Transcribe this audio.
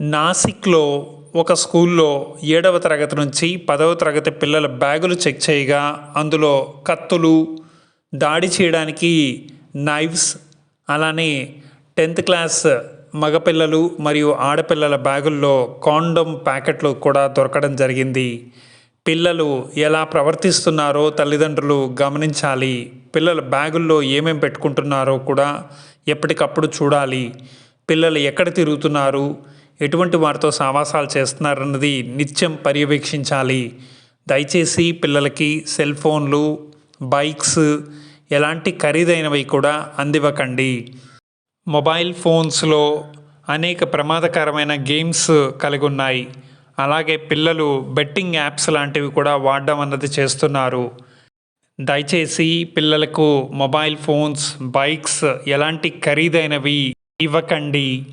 నాసిక్లో ఒక స్కూల్లో ఏడవ తరగతి నుంచి పదవ తరగతి పిల్లల బ్యాగులు చెక్ చేయగా అందులో కత్తులు దాడి చేయడానికి నైవ్స్ అలానే టెన్త్ క్లాస్ మగపిల్లలు మరియు ఆడపిల్లల బ్యాగుల్లో కాండోమ్ ప్యాకెట్లు కూడా దొరకడం జరిగింది. పిల్లలు ఎలా ప్రవర్తిస్తున్నారో తల్లిదండ్రులు గమనించాలి. పిల్లల బ్యాగుల్లో ఏమేమి పెట్టుకుంటున్నారో కూడా ఎప్పటికప్పుడు చూడాలి. పిల్లలు ఎక్కడ తిరుగుతున్నారు? ఎటువంటి వారితో సావాసాలు చేస్తున్నారన్నది నిత్యం పర్యవేక్షించాలి. దయచేసి పిల్లలకి సెల్ ఫోన్లు బైక్స్ ఎలాంటి ఖరీదైనవి కూడా అందివ్వకండి. మొబైల్ ఫోన్స్లో అనేక ప్రమాదకరమైన గేమ్స్ కలిగి ఉన్నాయి అలాగే పిల్లలు బెట్టింగ్ యాప్స్ లాంటివి కూడా వాడడం అన్నది చేస్తున్నారు. దయచేసి పిల్లలకు మొబైల్ ఫోన్స్ బైక్స్ ఎలాంటి ఖరీదైనవి ఇవ్వకండి.